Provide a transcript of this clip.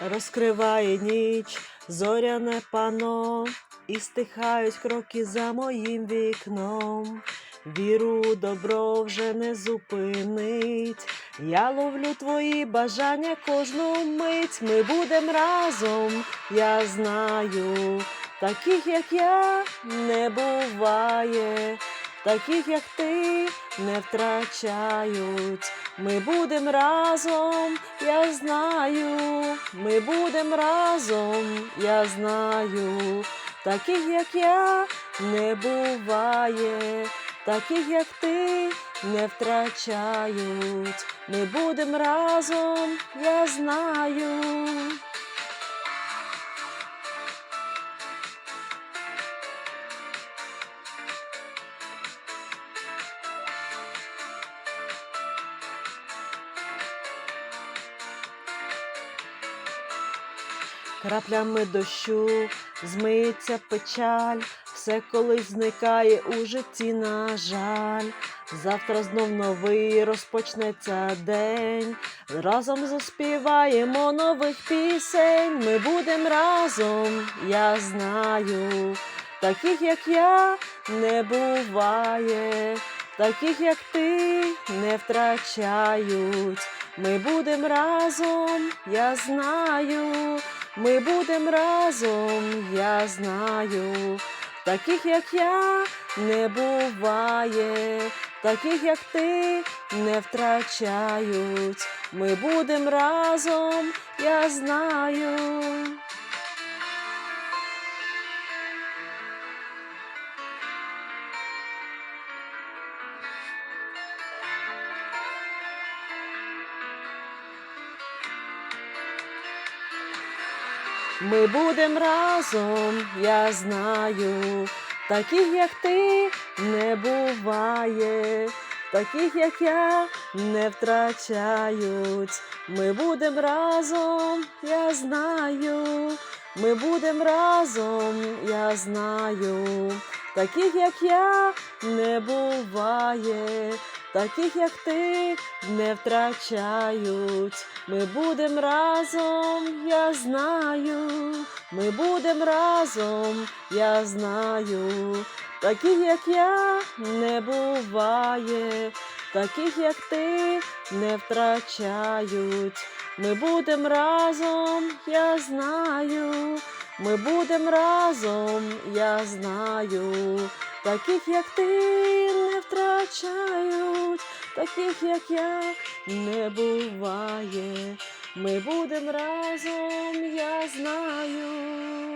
розкриває ніч, зоряне пано, і стихають кроки за моїм вікном. Віру добро вже не зупинить. Я ловлю твої бажання кожну мить. Ми будем разом, я знаю. Таких, як я, не буває, таких, як ти, не втрачають. Ми будем разом, я знаю, ми будем разом, я знаю. Таких, як я, не буває, таких, як ти, не втрачають. Ми будем разом, я знаю. Краплями дощу змиється печаль, все колись зникає у житті, на жаль. Завтра знов новий розпочнеться день. Разом заспіваємо нових пісень. Ми будем разом, я знаю. Таких, як я, не буває, таких, як ти, не втрачають. Ми будем разом, я знаю. Ми будем разом, я знаю. Таких, як я, не буває, таких, як ти, не втрачають. Ми будем разом, я знаю. Ми будем разом, я знаю, таких, як ти, не буває, таких, як я, не втрачають. Ми будем разом, я знаю, ми будем разом, я знаю, таких, як я, не буває, таких, як ти, не втрачають. Ми будем разом, я знаю, ми будем разом, я знаю, таких, як я, не буває, таких, як ти, не втрачають. Ми будем разом, я знаю, ми будем разом, я знаю, таких, як ти, втрачають, таких, як я, не буває. Ми будем разом, я знаю.